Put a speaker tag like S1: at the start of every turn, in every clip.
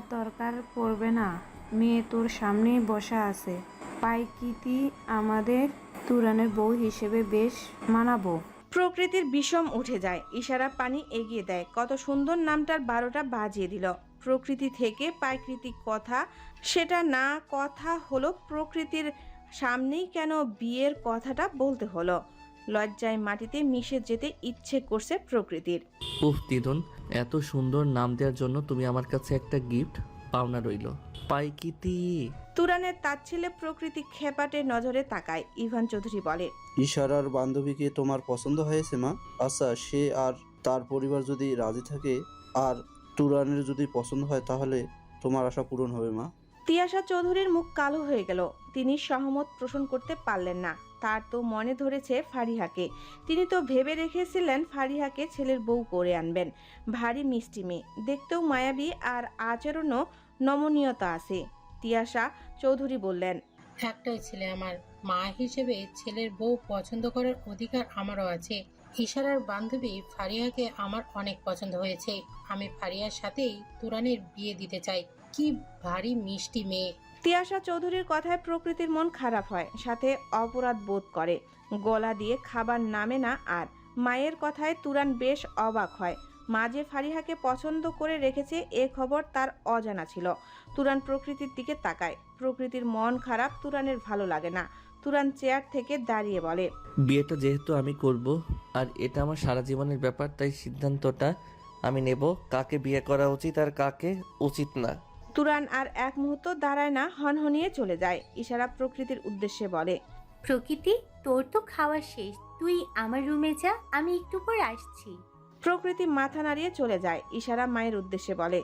S1: আর দরকার পড়বে না। মেয়ে তোর সামনেই বসা আছে। পাইকিতি আমাদের তুরানের বউ হিসেবে বেশ মানাবো।
S2: প্রকৃতির বিষম উঠে যায়। ইশারা পানি এগিয়ে দেয়। কত সুন্দর নামটার বারোটা বাজিয়ে দিল। প্রকৃতি থেকে প্রাকৃতিক কথা সেটা না কথা হলো প্রকৃতির সামনেই কেন বিয়ের কথাটা বলতে হলো। লজ্জায় মাটিতে মিশে যেতে ইচ্ছে করছে প্রকৃতির।
S3: উফ দিদুন এত সুন্দর নাম দেওয়ার জন্য তুমি আমার কাছে একটা গিফট পাওনা রইল। পাইকিতি।
S2: তুরানের তাচ্ছিলে প্রকৃতি খেপাটে নজরে তাকায় ইভান চৌধুরী বলে।
S4: ইশারার বান্ধবীকে তোমার পছন্দ হয়েছে মা? আচ্ছা সে আর তার পরিবার যদি রাজি থাকে আর তুরানের যদি পছন্দ হয় তাহলে তোমার আশা পূরণ হবে মা।
S2: তিয়াশা চৌধুরীর মুখ কালো হয়ে গেল। তিনি সহমত পোষণ করতে পারলেন না। তার তো মনে ধরেছে ফারিহাকে। তিনি তো ভেবে রেখেছিলেন ফারিহাকে ছেলের বউ করে আনবেন। ভারী মিষ্টি মেয়ে। দেখতেও মায়াবী আর আচরণও নমনীয়তা আছে। তিয়াশা চৌধুরী বললেন,
S5: একটাই ছেলে আমার। মা হিসেবে ছেলের বউ পছন্দ করার অধিকার আমারও আছে। ইশারার বান্ধবী ফারিয়াকে আমার অনেক পছন্দ হয়েছে। আমি ফারিয়ার সাথেই তুরানের বিয়ে দিতে চাই। কি ভারী মিষ্টি মেয়ে।
S2: তিয়াশা চৌধুরীর কথায় প্রকৃতির মন খারাপ হয়, সাথে অপরাধ বোধ করে। গলা দিয়ে খাবার নামে না আর। মায়ের কথায় তুরান বেশ অবাক হয়। মা যে ফারিহাকে পছন্দ করে রেখেছে, এ খবর তার অজানা ছিল। তুরান প্রকৃতির দিকে তাকায়। প্রকৃতির মন খারাপ তুরানের ভালো লাগে না। তুরান চেয়ার থেকে দাঁড়িয়ে বলে,
S3: বিয়েটা যেহেতু আমি করব, আর এটা আমার সারা জীবনের ব্যাপার, তাই সিদ্ধান্তটা আমি নেব। কাকে বিয়ে করা উচিত আর কাকে উচিত না।
S2: তুরান আর এক মুহূর্ত দাঁড়ায় না হনহনিয়ে চলে যায় ইশারা প্রকৃতির উদ্দেশ্যে বলে।
S6: প্রকৃতি তোর তো খাওয়া শেষ। তুই আমার রুমে যা আমি একটু পর আসছি।
S2: প্রকৃতি মাথা নাড়িয়ে চলে যায় ইশারা মায়ের উদ্দেশ্যে বলে।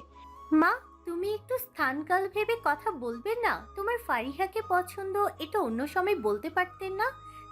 S6: মা তুমি একটু স্থানকাল ভেবে কথা বলবে না? তোমার ফারিহাকে পছন্দ এটা অন্য সময় বলতে পারতেন না?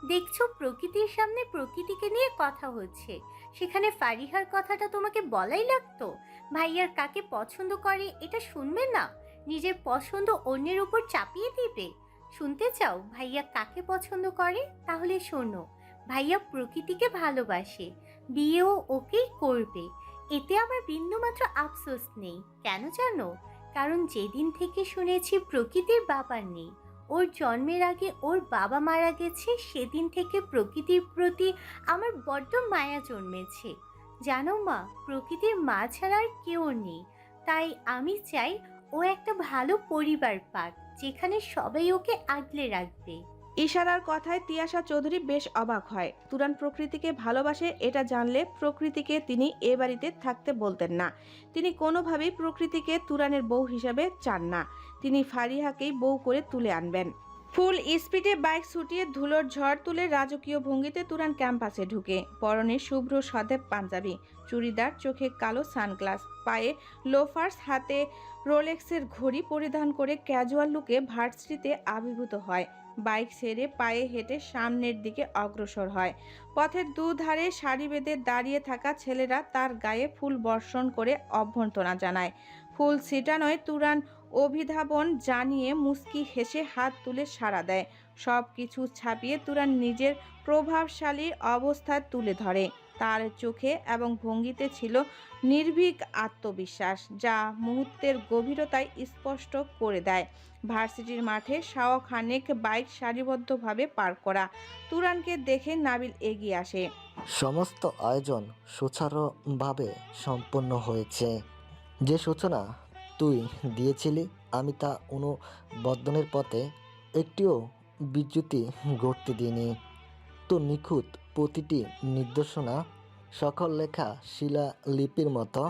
S6: দেখছ, প্রকৃতির সামনে প্রকৃতিকে নিয়ে কথা হচ্ছে। সেখানে ফারিহার কথাটা তোমাকে বলাই লাগতো? ভাইয়ার কাকে পছন্দ করে এটা শুনবে না? নিজের পছন্দ অন্যের উপর চাপিয়ে দিবে? শুনতে চাও, ভাইয়া কাকে পছন্দ করে? তাহলে শোনো, ভাইয়া প্রকৃতিকে ভালোবাসে, বিয়েও ওকেই করবে। এতে আমার বিন্দুমাত্র আফসোস নেই, কেন জানো? কারণ যেদিন থেকে শুনেছি প্রকৃতির বাবা নেই। ওর জন্মের আগে ওর বাবা মারা গেছে, সেদিন থেকে প্রকৃতির প্রতি আমার বড্ড মায়া জন্মেছে। জানো মা, প্রকৃতির মা ছাড়া আর কেউ নেই। তাই আমি চাই ও একটা ভালো পরিবার পাক, যেখানে সবাই ওকে আগলে রাখবে।
S2: ইশারার কথায় তিয়াশা চৌধুরী বেশ অবাক হয়। তুরান প্রকৃতিকে ভালোবাসে, এটা জানলে প্রকৃতিকে তিনি এ বাড়িতে থাকতে বলতেন না। তিনি কোনোভাবেই প্রকৃতিকে তুরানের বউ হিসাবে চান না। তিনি ফারিহাকেই বউ করে তুলে আনবেন। ফুল স্পিডে বাইক ছুটিয়ে ধুলোর ঝড় তুলে রাজকীয় ভঙ্গিতে তুরান ক্যাম্পাসে ঢুকে। পরনে শুভ্র সদেব পাঞ্জাবি, চুড়িদার, চোখে কালো সানগ্লাস, পায়ে লোফার্স, হাতে রোলেক্সের ঘড়ি পরিধান করে ক্যাজুয়াল লুকে ভার্সিটিতে আবির্ভূত হয়। বাইক ছেড়ে পায়ে হেঁটে সামনের দিকে অগ্রসর হয়। পথের দুধারে সারি বেঁধে দাঁড়িয়ে থাকা ছেলেরা তার গায়ে ফুল বর্ষণ করে অভ্যর্থনা জানায়। ফুল ছিটানোয় তুরান অভিধাবন জানিয়ে মুস্কি হেসে হাত তুলে সাড়া দেয়। সব কিছু ছাপিয়ে তুরান নিজের প্রভাবশালী অবস্থা তুলে ধরে। তার চোখে এবং ভঙ্গিতে ছিল নির্ভীক আত্মবিশ্বাস, যা মুহূর্তের গভীরতায় স্পষ্ট করে দেয়। ভার্সিটির মাঠে শাওয়া খানেক বাইক সারিবদ্ধভাবে পার করা। তুরানকে দেখে নাবিল এগিয়ে আসে।
S7: সমস্ত আয়োজন সুচারুভাবে সম্পন্ন হয়েছে। যে সূচনা তুই দিয়েছিলি, আমি তা অনুবর্ধনের পথে একটিও বিচ্যুতি ঘটতে দিইনি। তো নিখুঁত প্রতিটি নির্দেশনা, সকল লেখা শিলালিপির মতো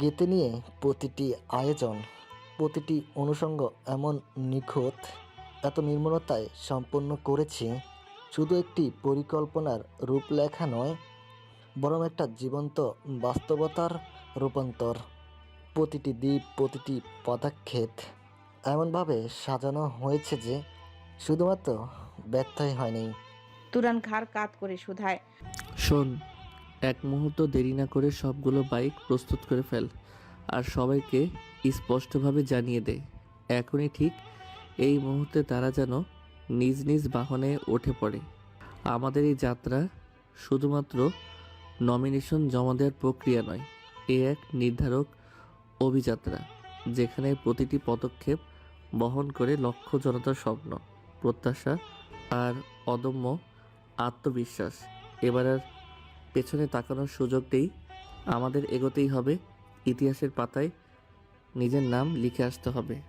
S7: গেঁথে নিয়ে প্রতিটি আয়োজন, প্রতিটি অনুষঙ্গ এমন নিখুঁত, এত নির্মলতায় সম্পন্ন করেছি, শুধু একটি পরিকল্পনার রূপলেখা নয়, বরং একটা জীবন্ত বাস্তবতার রূপান্তর। প্রতিটি দ্বীপ প্রতিটি পদক্ষেপ এমনভাবে সাজানো হয়েছে যে শুধুমাত্র ব্যর্থই হয়নি।
S2: তুরান ঘাড় কাত করে শুধায়।
S3: শোন এক মুহূর্ত দেরি না করে সবগুলো বাইক প্রস্তুত করে ফেল আর সবাইকে স্পষ্টভাবে জানিয়ে দে এখনই ঠিক এই মুহূর্তে তারা যেন নিজ নিজ বাহনে উঠে পড়ে। আমাদের এই যাত্রা শুধুমাত্র নমিনেশন জমা দেওয়ার প্রক্রিয়া নয় এ এক নির্ধারক অভিযাত্রা, যেখানে প্রতিটি পদক্ষেপ বহন করে লক্ষ জনতার স্বপ্ন, প্রত্যাশা আর অদম্য আত্মবিশ্বাস। এবার আর পেছনে তাকানোর সুযোগ নেই। আমাদের এগোতেই হবে। ইতিহাসের পাতায় নিজের নাম লিখে আসতে হবে।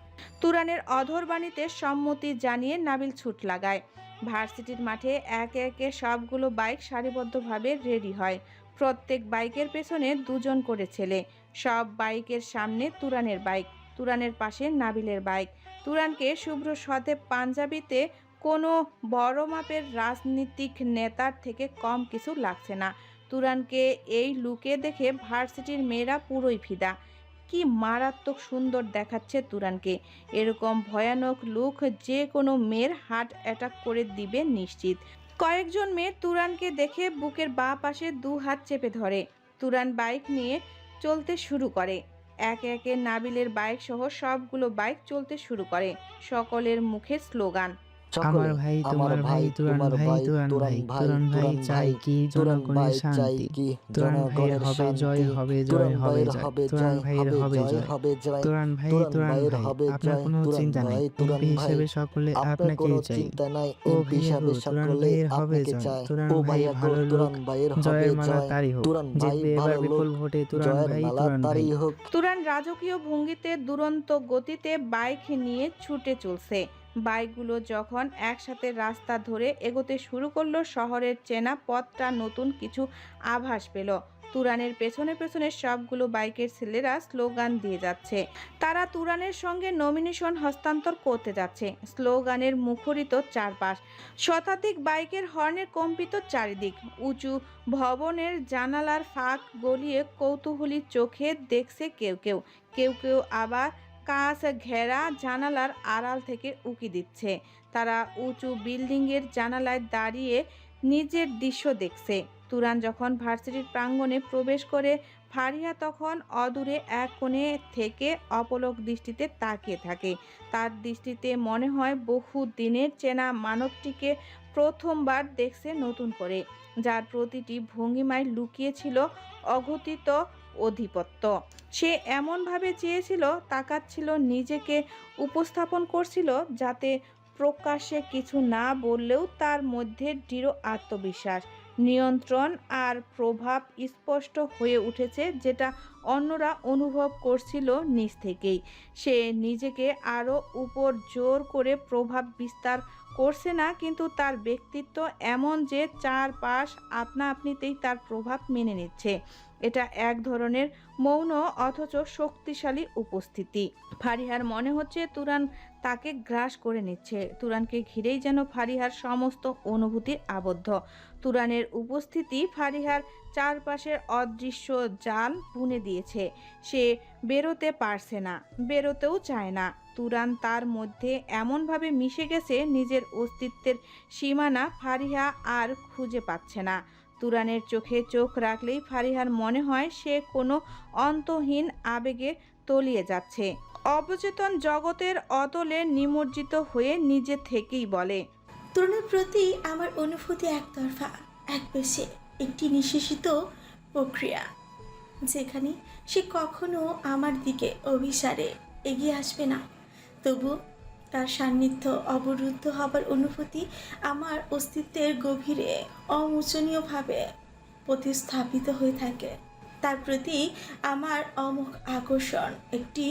S2: তুরানের অধর বাণীতে সম্মতি জানিয়ে নাবিল ছুট লাগায়। ভার্সিটির মাঠে একে একে সবগুলো বাইক সারিবদ্ধভাবে রেডি হয়। প্রত্যেক বাইকের পেছনে দুজন করে ছেলে। সব বাইকের সামনে তুরানের বাইক, তুরানের পাশে নাবিলের বাইক। তুরানকে শুভ্র সতে পাঞ্জাবিতে কোনো বড় মাপের রাজনীতিক নেতার থেকে কম কিছু লাগছে না। তুরানকে এই লুকে দেখে ভার্সিটির মেয়েরা পুরোই ফিদা। কি মারাত্মক সুন্দর দেখাচ্ছে তুরানকে। এরকম ভয়ানক লুক যে কোনো মেয়ের হার্ট অ্যাটাক করে দিবে নিশ্চিত। কয়েকজন মেয়ে তুরানকে দেখে বুকের বাঁ পাশে দু হাত চেপে ধরে। তুরান বাইক নিয়ে চলতে শুরু করে। একে একে নাবিলের বাইক সহ সবগুলো বাইক চলতে শুরু করে। সকলের মুখে স্লোগান।
S7: সকলে,
S8: আমার ভাই তোমার ভাই তুরান ভাই তুরান ভাই তুরান ভাই চাই কি?
S7: তুরান ভাই
S8: জনগণের শান্তি
S7: কি?
S8: তুরান ভাইয়ের হবে জয় হবে জয় হবে জয়।
S7: হবে
S8: তুরান ভাইয়ের হবে
S7: জয় হবে জয়।
S8: তুরান ভাই
S7: তুরান
S8: তুরান ভাই
S7: হবে
S8: আপনার কোনো চিন্তা নাই।
S7: ভাই,
S8: এমপি
S7: ভাই,
S8: হিসেবে সকলে
S7: কোনো
S8: চাই।
S7: চিন্তা নাই
S8: ও
S7: হিসাবে সকলে
S8: হবে জয়,
S7: চায়
S8: তুরান ভাই ভালো লোক,
S7: হবে
S8: জয়ের মালা তারই হোক।
S7: তুরান ভাই
S8: জিতবে এবার বিপুল ভোটে তুরান ভাই তুরান ভাই।
S2: তুরান রাজকীয় ভঙ্গিতে দুরন্ত গতিতে বাইক নিয়ে ছুটে চলছে বাইকগুলো যখন একসাথে রাস্তা ধরে এগোতে শুরু করল, শহরের চেনা পথটা নতুন কিছু আভাস পেল। তুরানের পেছনে পেছনে সবগুলো বাইকের ছেলেরা স্লোগান দিয়ে যাচ্ছে। তারা তুরানের সঙ্গে নমিনেশন হস্তান্তর করতে যাচ্ছে। স্লোগানের মুখরিত চারপাশ। শতাধিক বাইকের হর্নের কম্পিত চারিদিক। উঁচু ভবনের জানালার ফাঁক গলিয়ে কৌতূহলী চোখে দেখছে কেউ কেউ। কেউ কেউ আবার কাঁচ ঘেরা জানালার আড়াল থেকে উকি দিচ্ছে। তারা উঁচু বিল্ডিংয়ের জানালায় দাঁড়িয়ে নিজের দৃশ্য দেখছে। তুরান যখন ভার্সিটির প্রাঙ্গণে প্রবেশ করে ফারিয়া তখন অদূরে এক কোণে থেকে অপলক দৃষ্টিতে তাকিয়ে থাকে। তার দৃষ্টিতে মনে হয় বহু দিনের চেনা মানবটিকে প্রথমবার দেখছে নতুন করে, যার প্রতিটি ভঙ্গিমায় লুকিয়েছিল অঘটিত অধিপত্য। সে এমনভাবে চেয়েছিল, তাকাচ্ছিল, নিজেকে উপস্থাপন করছিল যাতে প্রকাশ্যে কিছু না বললেও তার মধ্যে দৃঢ় আত্মবিশ্বাস, নিয়ন্ত্রণ আর প্রভাব স্পষ্ট হয়ে উঠেছে যেটা অন্যরা অনুভব করছিল নিজ থেকেই। সে নিজেকে আরও উপর জোর করে প্রভাব বিস্তার করছে না, কিন্তু তার ব্যক্তিত্ব এমন যে চারপাশ আপনা আপনিতেই তার প্রভাব মেনে নিচ্ছে। এটা এক ধরনের মৌন অথচ শক্তিশালী উপস্থিতি। ফারিহার মনে হচ্ছে তুরান তাকে গ্রাস করে নিচ্ছে। তুরানকে ঘিরেই যেন ফারিহার সমস্ত অনুভূতি আবদ্ধ। তুরানের উপস্থিতি ফারিহার চারপাশের অদৃশ্য জাল বুনে দিয়েছে। সে বেরোতে পারছে না, বেরোতেও চায় না। তুরান তার মধ্যে এমনভাবে মিশে গেছে, নিজের অস্তিত্বের সীমানা ফারিহা আর খুঁজে পাচ্ছে না। তুরানের চোখে চোখ রাখলেই ফারিহার মনে হয় সে কোনো অন্তহীন আবেগে তলিয়ে যাচ্ছে। অবচেতন জগতের অতলে নিমজ্জিত হয়ে নিজে থেকেই বলে।
S9: তরুণের প্রতি আমার অনুভূতি একতরফা, এক পেশে একটি নিঃশেষিত প্রক্রিয়া, যেখানে সে কখনো আমার দিকে অভিসারে এগিয়ে আসবে না। তবু তার সান্নিধ্য অবরুদ্ধ হবার অনুভূতি আমার অস্তিত্বের গভীরে অমোচনীয়ভাবে প্রতিস্থাপিত হয়ে থাকে। তার প্রতি আমার অমুখ আকর্ষণ একটি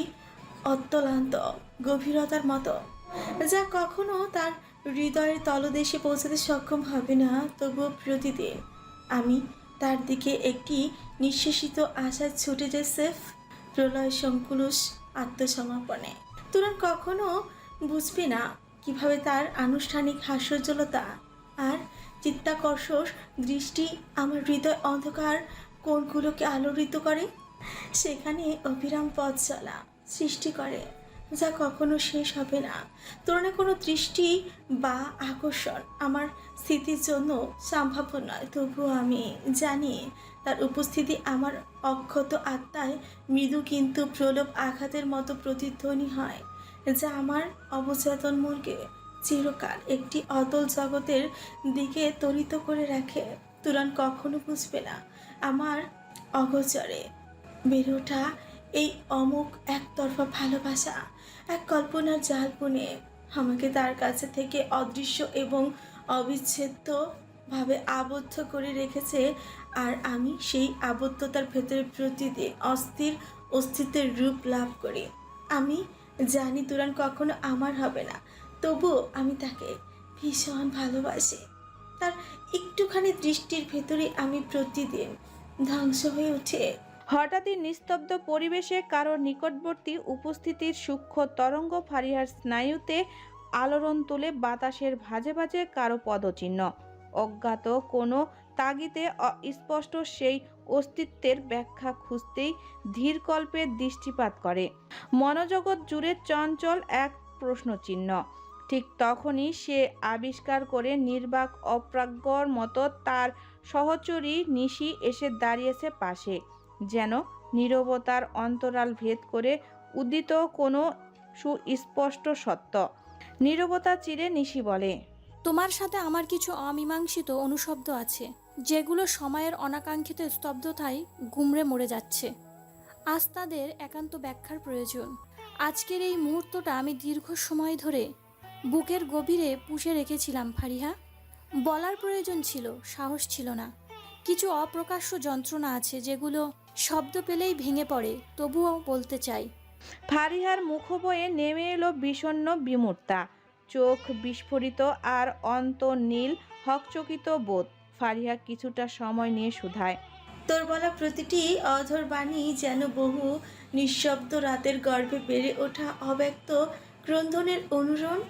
S9: অত্যলান্ত গভীরতার মতো, যা কখনো তার হৃদয়ের তলদেশে পৌঁছাতে সক্ষম হবে না। তবুও প্রতিদিন আমি তার দিকে একটি নিঃশেষিত আশায় ছুটে যাই সেফ প্রলয় সংকুলুষ আত্মসমর্পণে। তুরন কখনো বুঝবে না কীভাবে তার আনুষ্ঠানিক হাস্যজ্জ্বলতা আর চিত্তাকর্ষক দৃষ্টি আমার হৃদয় অন্ধকার কোণগুলোকে আলোড়িত করে, সেখানে অবিরাম পথ চলা। সৃষ্টি করে, যা কখনো শেষ হবে না। তুলনায় কোনো দৃষ্টি বা আকর্ষণ আমার স্মৃতির জন্য সম্ভাব্য নয়। তবুও আমি জানি তার উপস্থিতি আমার অক্ষত আত্মায় মৃদু কিন্তু প্রলোভ আঘাতের মতো প্রতিধ্বনি হয়, যা আমার অবচেতন মনকে চিরকাল একটি অতল জগতের দিকে তরিত করে রাখে। তুরন কখনো বুঝবে না আমার অগোচরে ওঠা এই অমুক একতরফা ভালোবাসা, এক কল্পনার জাল বুনে আমাকে তার কাছে থেকে অদৃশ্য এবং অবিচ্ছেদ্যভাবে আবদ্ধ করে রেখেছে আর আমি সেই আবদ্ধতার ভেতরে প্রতিদিন অস্থির অস্তিত্বের রূপ লাভ করি। আমি জানি তুরান কখনো আমার হবে না, তবুও আমি তাকে ভীষণ ভালোবাসি। তার একটুখানি দৃষ্টির ভেতরে আমি প্রতিদিন ধ্বংস হয়ে উঠে
S2: হঠাৎই নিস্তব্ধ পরিবেশে কারও নিকটবর্তী উপস্থিতির সূক্ষ্ম তরঙ্গ ফারিহার স্নায়ুতে আলোড়ন তুলে বাতাসের ভাজে ভাজে কারও পদচিহ্ন। অজ্ঞাত কোনো তাগিতে স্পষ্ট সেই অস্তিত্বের ব্যাখ্যা খুঁজতেই ধীরকল্পে দৃষ্টিপাত করে। মনোজগৎ জুড়ে চঞ্চল এক প্রশ্নচিহ্ন। ঠিক তখনই সে আবিষ্কার করে নির্বাক অপ্রাজ্ঞর মতো তার সহচরী নিশি এসে দাঁড়িয়েছে পাশে। যেন নীরবতার অন্তরাল ভেদ করে উদিত কোনো সুস্পষ্ট সত্য। নীরবতা চিরে নিশি বলে,
S10: তোমার সাথে আমার কিছু অমীমাংসিত অনুশব্দ আছে, যেগুলো সময়ের অনাকাঙ্ক্ষিত স্তব্ধতায় গুমড়ে মরে যাচ্ছে। আজ তাদের একান্ত ব্যাখ্যার প্রয়োজন। আজকের এই মুহূর্তটা আমি দীর্ঘ সময় ধরে বুকের গভীরে পুষে রেখেছিলাম, ফারিহা। বলার প্রয়োজন ছিল, সাহস ছিল না। কিছু অপ্রকাশ্য যন্ত্রণা আছে যেগুলো শব্দ পেলেই ভেঙে পড়ে তবুও বলতে চাই।
S2: ফারিহার মুখবয়ে নেমে এলো বিষণ্ণ বিমূর্তা। চোখ বিস্ফোরিত আর অন্তর্নীল হকচকিত বোধ। ফারিহা কিছুটা সময় নিয়ে শুধায়।
S9: তোর বলা প্রতিটি অধর বাণী যেন বহু নিঃশব্দ রাতের গর্ভে বেড়ে ওঠা অব্যক্ত ক্রন্দনের অনুরণ।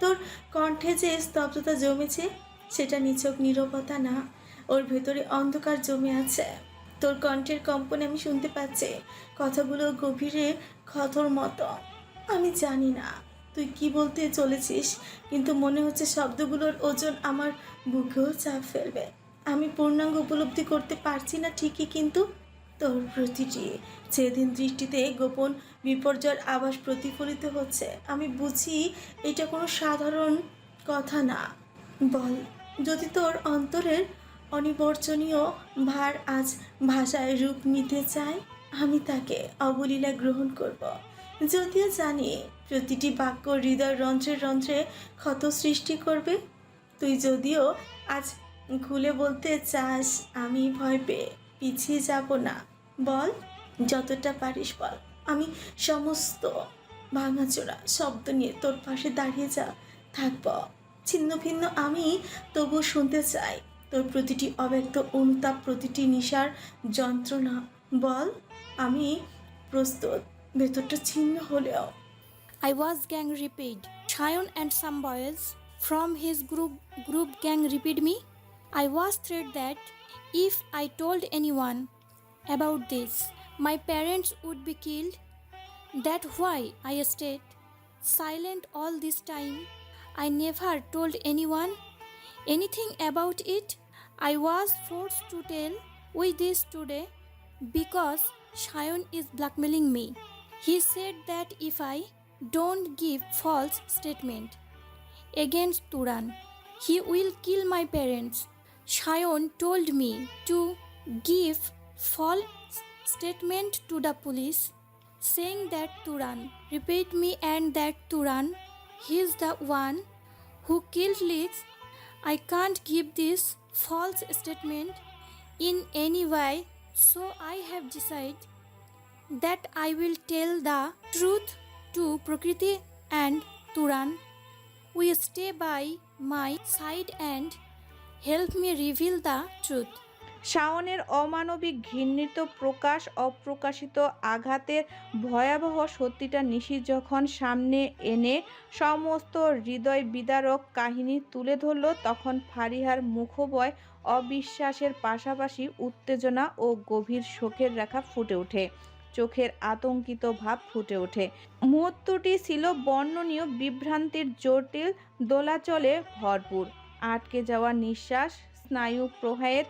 S9: তোর কণ্ঠে যে স্তব্ধতা জমেছে সেটা নিছক নিরবতা না। ওর ভেতরে অন্ধকার জমে আছে। তোর কণ্ঠের কম্পনে আমি শুনতে পাচ্ছি। কথাগুলো গভীরে ক্ষতর মতো। আমি জানি না, তুই কি বলতে চলেছিস, কিন্তু মনে হচ্ছে শব্দগুলোর ওজন আমার বুকেও চাপ ফেলবে। আমি পূর্ণাঙ্গ উপলব্ধি করতে পারছি না ঠিকই, কিন্তু তোর প্রতিটি যেদিন দৃষ্টিতে গোপন বিপর্যয়ের আভাস প্রতিফলিত হচ্ছে। আমি বুঝি এটা কোনো সাধারণ কথা না। বল, যদি তোর অন্তরের অনিবর্জনীয় ভার আজ ভাষায় রূপ নিতে চায়, আমি তাকে অবলীলা গ্রহণ করব। যদিও জানি প্রতিটি বাক্য হৃদয় রন্ধ্রে রন্ধ্রে ক্ষত সৃষ্টি করবে, তুই যদিও আজ খুলে বলতে চাস, আমি ভয় পেয়ে পিছিয়ে যাব না। বল, যতটা পারিস বল। আমি সমস্ত ভাঙাচোরা শব্দ নিয়ে তোর পাশে দাঁড়িয়ে যা, থাকব। ছিন্ন ভিন্ন আমি তবু শুনতে চাই। তোর প্রতিটি অব্যক্ত অনুতাপ, প্রতিটি নিশার যন্ত্রণা। বল, আমি প্রস্তুত। ভেতরটা ছিন্ন হলেও।
S10: I was gang raped Sayan and some boys from his group group gang raped me I was threatened that if I told anyone about this my parents would be killed that why I stayed silent all this time I never told anyone anything about it I was forced to tell with this today because Shayon is blackmailing me. He said that if I don't give false statement against Turan, he will kill my parents. Shayon told me to give false statement to the police, saying that Turan repeat me and that Turan he is the one who killed Liz. I can't give this false statement in any way, so I have decided that I will tell the truth to Prakriti and Turan. Will stay by my side and help me reveal the truth.
S2: শাওনের অমানবিক ঘৃণিত প্রকাশ, অপ্রকাশিত আঘাতের ভয়াবহ সত্যিটা নিশি যখন সামনে এনে সমস্ত হৃদয় বিদারক কাহিনী তুলে ধরল, তখন ফারিহার মুখবয় অবিশ্বাসের পাশাপাশি উত্তেজনা ও গভীর শোকের রেখা ফুটে ওঠে। চোখের আতঙ্কিত ভাব ফুটে ওঠে। মুহূর্তটি ছিল বর্ণনীয় বিভ্রান্তির জটিল দোলাচলে ভরপুর। আটকে যাওয়া নিঃশ্বাস স্নায়ু প্রবাহের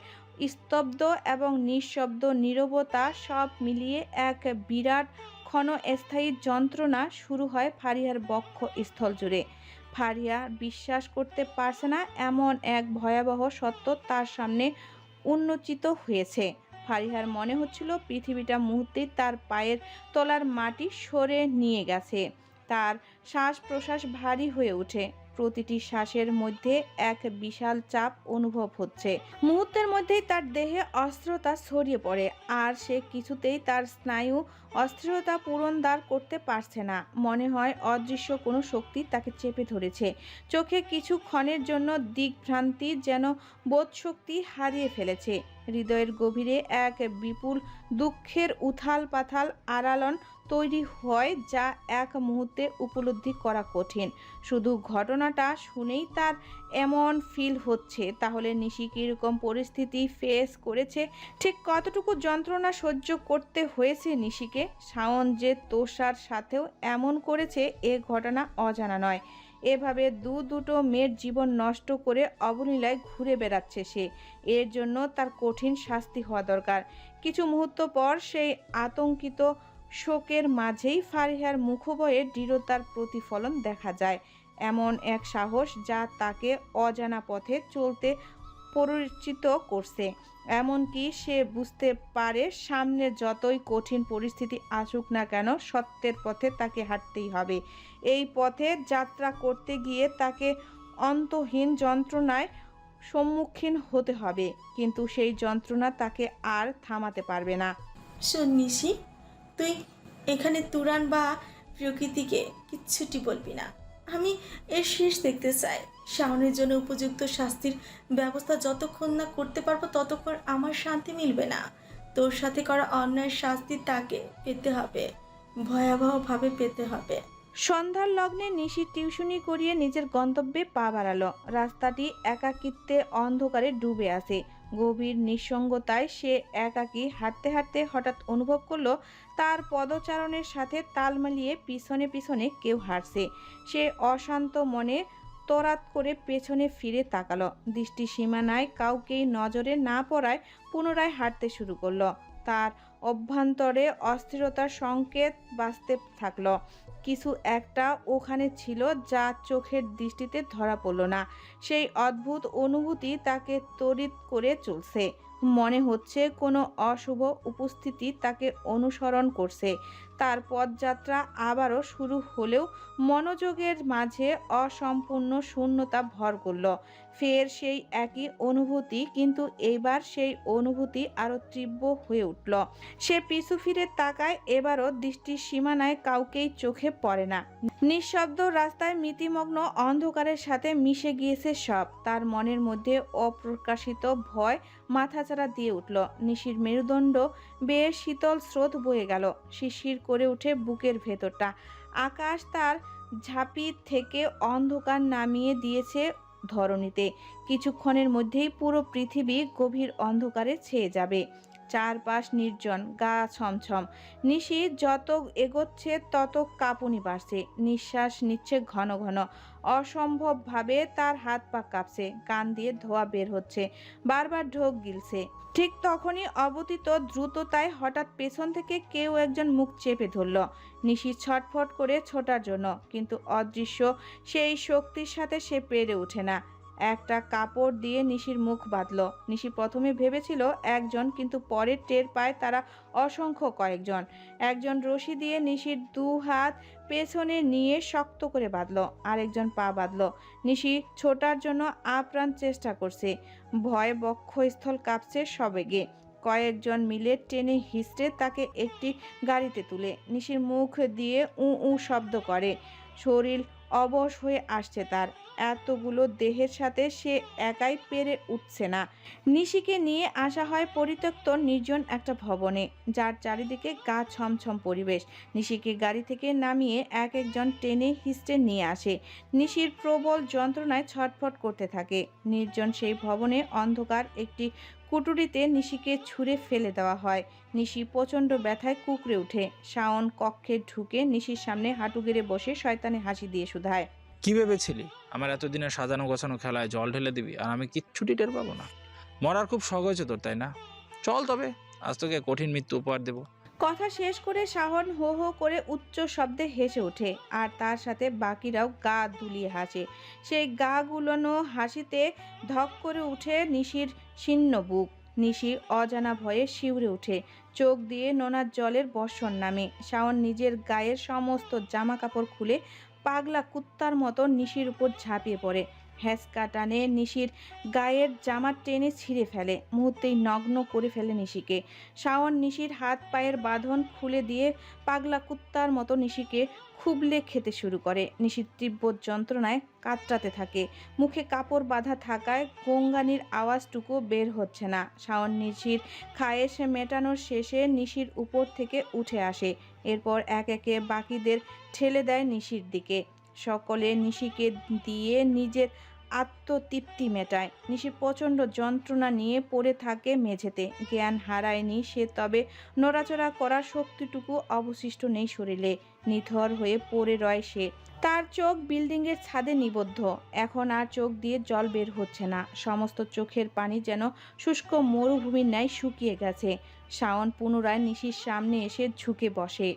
S2: স্তব্ধ এবং নিঃশব্দ নীরবতা সব মিলিয়ে এক বিরাট ক্ষণস্থায়ী যন্ত্রণা শুরু হয় ফারিয়ার বক্ষ স্থল জুড়ে। ফারিয়া বিশ্বাস করতে পারছে না এমন এক ভয়াবহ সত্য তার সামনে উন্মোচিত হয়েছে। ফারিহার মনে হচ্ছিল পৃথিবীটা মুহূর্তে তার পায়ের তলার মাটি সরে নিয়ে গেছে। তার শ্বাস প্রশ্বাস ভারী হয়ে ওঠে। প্রতিটি শ্বাসের মধ্যে এক বিশাল চাপ অনুভব হচ্ছে। মুহূর্তের মধ্যেই তার দেহে অস্ত্রতা ছড়িয়ে পড়ে আর সে কিছুতেই তার স্নায়ু অস্থিরতা পূরণদার করতে পারছে না। মনে হয় অদৃশ্য কোনো শক্তি তাকে চেপে ধরেছে। চোখে কিছু ক্ষণের জন্য দিকভ্রান্তি যেন বোধশক্তি হারিয়ে ফেলেছে। হৃদয়ের গভীরে এক বিপুল দুঃখের উথাল পাথাল আড়ালন তৈরি হয় যা এক মুহূর্তে উপলব্ধি করা কঠিন। শুধু ঘটনাটা শুনেই তার এমন ফিল হচ্ছে, তাহলে নিশি কীরকম পরিস্থিতি ফেস করেছে, ঠিক কতটুকু যন্ত্রণা সহ্য করতে হয়েছে নিশিকে, শাওন যে তোষার সাথেও এমন করেছে, এ ঘটনা অজানা নয়। এভাবে দু দুটো মেয়ের জীবন নষ্ট করে অবলীলায় ঘুরে বেড়াচ্ছে সে। এর জন্য তার কঠিন শাস্তি হওয়া দরকার। কিছু মুহূর্ত পর সেই আতঙ্কিত শোকের মাঝেই ফারিহার মুখবয়ে দৃঢ়তার প্রতিফলন দেখা যায়। এমন এক সাহস যা তাকে অজানা পথে চলতে পরিচিত করছে। এমনকি সে বুঝতে পারে সামনে যতই কঠিন পরিস্থিতি আসুক না কেন, সত্যের পথে তাকে হাঁটতেই হবে। এই পথে যাত্রা করতে গিয়ে তাকে অন্তহীন যন্ত্রণায় সম্মুখীন হতে হবে। কিন্তু সেই যন্ত্রণা তাকে আর থামাতে পারবে না।
S9: নিশি, তুই এখানে তুরান বা প্রকৃতিকে কিচ্ছুটি বলবি না। আমি এর শেষ দেখতে চাই। শাওনের জন্য উপযুক্ত শাস্তির ব্যবস্থা যতক্ষণ না করতে পারব ততক্ষণ আমার শান্তি মিলবে না। তোর সাথে করা অন্যায় শাস্তি তাকে পেতে হবে। ভয়াবহভাবে পেতে হবে।
S2: সন্ধ্যার লগ্নে নিশি টিউশনি করিয়ে নিজের গন্তব্যে পা বাড়ালো। রাস্তাটি একাকিত্বে অন্ধকারে ডুবে আছে। গভীর নিঃসঙ্গতায় সে একাকী হাঁটতে হাঁটতে হঠাৎ অনুভব করল, তার পদচারণের সাথে তাল মিলিয়ে পিছনে পিছনে কেউ হাঁটছে। সে অশান্ত মনে তরাত করে পেছনে ফিরে তাকালো। দৃষ্টি সীমানায় কাউকেই নজরে না পড়ায় পুনরায় হাঁটতে শুরু করল। তার অভ্যন্তরে অস্থিরতার সংকেত বাঁচতে থাকল। কিছু একটা ওখানে ছিল যা চোখের দৃষ্টিতে ধরা পড়ল না। সেই অদ্ভুত অনুভূতি তাকে তড়িৎ করে চলছে। মনে হচ্ছে কোনো অশুভ উপস্থিতি তাকে অনুসরণ করছে। তার পদযাত্রা আবারও শুরু হলেও মনোযোগের মাঝে অসম্পূর্ণ শূন্যতা ভর করল। ফের সেই একই অনুভূতি, কিন্তু এইবার সেই অনুভূতি আরও তীব্র হয়ে উঠল। সে পিছু ফিরে তাকায়, এবারও দৃষ্টির সীমানায় কাউকেই চোখে পড়ে না। নিঃশব্দ রাস্তায় মিতিমগ্ন অন্ধকারের সাথে মিশে গিয়েছে সব। তার মনের মধ্যে অপ্রকাশিত ভয় মাথাচাড়া দিয়ে উঠল। নিশির মেরুদণ্ড বেয়ে শীতল স্রোত বয়ে গেল। শিশির করে উঠে বুকের ভেতরটা। আকাশ তার ঝাঁপি থেকে অন্ধকার নামিয়ে দিয়েছে ধরণীতে। কিছুক্ষণের মধ্যেই পুরো পৃথিবী গভীর অন্ধকারে ছেয়ে যাবে। চারপাশ নির্জন, গা ছমছম। নিশি যত এগোচ্ছে তত কাঁপুনি বাড়ছে। নিঃশ্বাস নিচ্ছে ঘন ঘন। অসম্ভবভাবে তার হাত পা কাঁপছে, কান দিয়ে ধোয়া বের হচ্ছে, বারবার ঢোক গিলছে। ঠিক তখনই অবতীত দ্রুততায় হঠাৎ পেছন থেকে কেউ একজন মুখ চেপে ধরল। নিশি ছটফট করে ছোটার জন্য, কিন্তু অদৃশ্য সেই শক্তির সাথে সে পেরে ওঠে না। একটা কাপড় দিয়ে নিশির মুখ বাঁধল। নিশি প্রথমে ভেবেছিল একজন, কিন্তু পরে টের পায় তারা অসংখ্য কয়েকজন। একজন রশি দিয়ে নিশির দু হাত পেছনে নিয়ে শক্ত করে বাঁধল, আরেকজন পা বাঁধল। নিশি ছোটার জন্য আপ্রাণ চেষ্টা করছে। ভয় বক্ষস্থল কাঁপছে সবেগে। কয়েকজন মিলে টেনে হিস্টে তাকে একটি গাড়িতে তুলে। নিশির মুখ দিয়ে উ উ শব্দ করে। শরীর অবশ হয়ে আসছে তার। এতগুলো দেহের সাথে সে একাই পেরে উঠছে না। নিশিকে নিয়ে আসা হয় পরিত্যক্ত নির্জন একটা ভবনে, যার চারিদিকে গা ছমছম পরিবেশ। নিশিকে গাড়ি থেকে নামিয়ে এক একজন টেনে হিস্টে নিয়ে আসে। নিশির প্রবল যন্ত্রণায় ছটফট করতে থাকে। নির্জন সেই ভবনে অন্ধকার একটি কুটুরিতে নিশিকে ছুঁড়ে ফেলে দেওয়া হয়। নিশি প্রচণ্ড ব্যথায় কুকড়ে উঠে শাওন কক্ষে ঢুকে নিশির সামনে হাঁটু গেড়ে বসে শয়তানে হাসি দিয়ে শুধায়।
S11: কি ভেবেছিলি? আমার এতদিনের সাজানো গোছানো খেলায় জল ঢেলে দিবি আর আমি কিচ্ছুটি টের পাবো না। মরার খুব শখ হয়েছে তোর তাই না? চল তবে আজ তোকে কঠিন মৃত্যু উপহার দেবো।
S2: কথা শেষ করে শাহন হো হো করে উচ্চ শব্দে হেসে ওঠে আর তার সাথে বাকিরাও গা দুলিয়ে হাসে। সেই গা গুলোনো হাসিতে ধক করে উঠে নিশির ছিন্ন বুক। নিশি অজানা ভয়ে শিউরে ওঠে। চোখ দিয়ে নোনার জলের বর্ষণ নামে। শাওন নিজের গায়ের সমস্ত জামা কাপড় খুলে পাগলা কুত্তার মতো নিশির উপর ঝাঁপিয়ে পড়ে। হ্যাঁচকা টানে নিশির গায়ের জামা টেনে ছিঁড়ে ফেলে। মুহূর্তেই নগ্ন করে ফেলে নিশিকে। শাওন নিশির হাত পায়ের বাঁধন খুলে দিয়ে পাগলা কুত্তার মতো নিশিকে খুবলে খেতে শুরু করে। নিশির তীব্র যন্ত্রণায় কাতরাতে থাকে। মুখে কাপড় বাঁধা থাকায় গঙ্গানির আওয়াজটুকু বের হচ্ছে না। শাওন নিশির খায়েশ মেটানোর শেষে নিশির উপর থেকে উঠে আসে। এরপর এক একে বাকিদের ঠেলে দেয় নিশির দিকে। সকলে নিশিকে দিয়ে নিজের আত্মতৃপ্তি মেটায়। নিশি প্রচণ্ড যন্ত্রণা নিয়ে পড়ে থাকে মেঝেতে। জ্ঞান হারায়নি সে, তবে নড়াচড়া করার শক্তিটুকু অবশিষ্ট নেই শরীরে। নিথর হয়ে পড়ে রয় সে। তার চোখ বিল্ডিংয়ের ছাদে নিবদ্ধ। এখন আর চোখ দিয়ে জল বের হচ্ছে না। সমস্ত চোখের পানি যেন শুষ্ক মরুভূমির ন্যায় শুকিয়ে গেছে। শাওন পুনরায় নিশির সামনে এসে ঝুঁকে বসে।